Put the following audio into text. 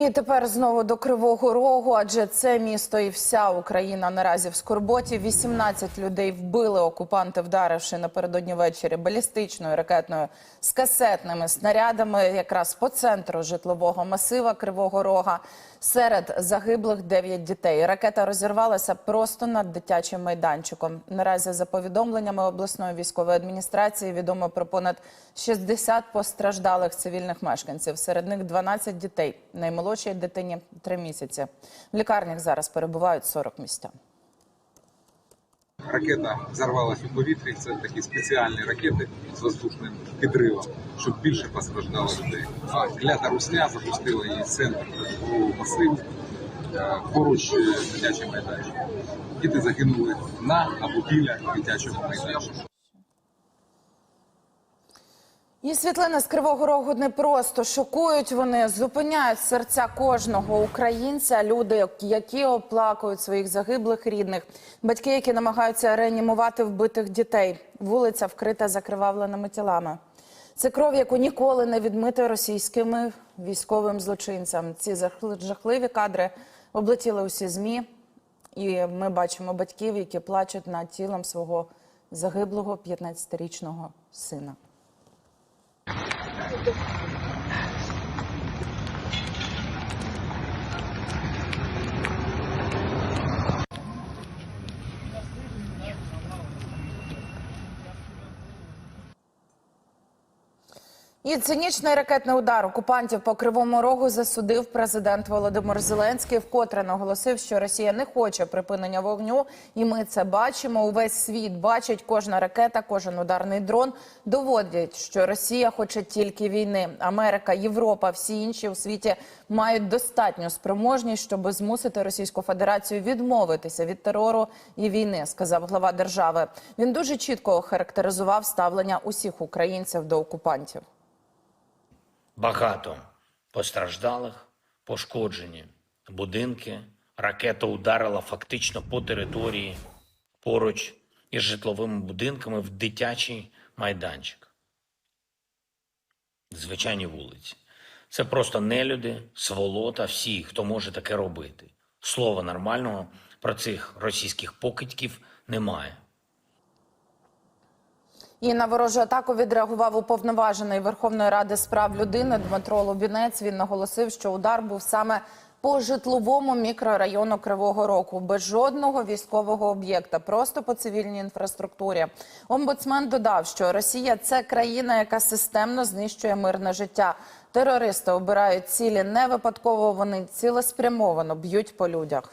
І тепер знову до Кривого Рогу, адже це місто і вся Україна наразі в скорботі. 18 людей вбили окупанти, вдаривши напередодні ввечері балістичною ракетною з касетними снарядами, якраз по центру житлового масива Кривого Рога. Серед загиблих 9 дітей. Ракета розірвалася просто над дитячим майданчиком. Наразі, за повідомленнями обласної військової адміністрації, відомо про понад 60 постраждалих цивільних мешканців. Серед них 12 дітей. Наймолодшій дитині 3 місяці. В лікарнях зараз перебувають 40 містян. Ракета взорвалась у повітрі. Це такі спеціальні ракети з воздушним підривом, щоб більше постраждало людей. Клята русня запустила її центр у масив масиву е, поруч дитячий дитячим майданчиком. Діти загинули на або біля дитячого майданчика. І світлини з Кривого Рогу не просто шокують. Вони зупиняють серця кожного українця. Люди, які оплакують своїх загиблих рідних, батьки, які намагаються реанімувати вбитих дітей. Вулиця вкрита закривавленими тілами. Це кров, яку ніколи не відмити російськими військовим злочинцям. Ці жахли- жахливі кадри облетіли усі змі, і ми бачимо батьків, які плачуть над тілом свого загиблого 15-річного сина. І цинічний ракетний удар окупантів по кривому рогу засудив президент Володимир Зеленський, вкотре наголосив, що Росія не хоче припинення вогню, і ми це бачимо. Увесь світ бачить, кожна ракета, кожен ударний дрон доводять, що Росія хоче тільки війни. Америка, Європа, всі інші у світі мають достатню спроможність, щоб змусити Російську Федерацію відмовитися від терору і війни, сказав глава держави. Він дуже чітко охарактеризував ставлення усіх українців до окупантів. Багато постраждалих, пошкоджені будинки. Ракета ударила фактично по території поруч із житловими будинками в дитячий майданчик. Звичайні вулиці. Це просто нелюди, сволота, всі, хто може таке робити. Слова нормального про цих російських покидьків немає. І на ворожу атаку відреагував уповноважений Верховної Ради з прав людини Дмитро Лубінець. Він наголосив, що удар був саме по житловому мікрорайону Кривого Рогу, без жодного військового об'єкта, просто по цивільній інфраструктурі. Омбудсмен додав, що Росія це країна, яка системно знищує мирне життя. Терористи обирають цілі не випадково. Вони цілеспрямовано б'ють по людях.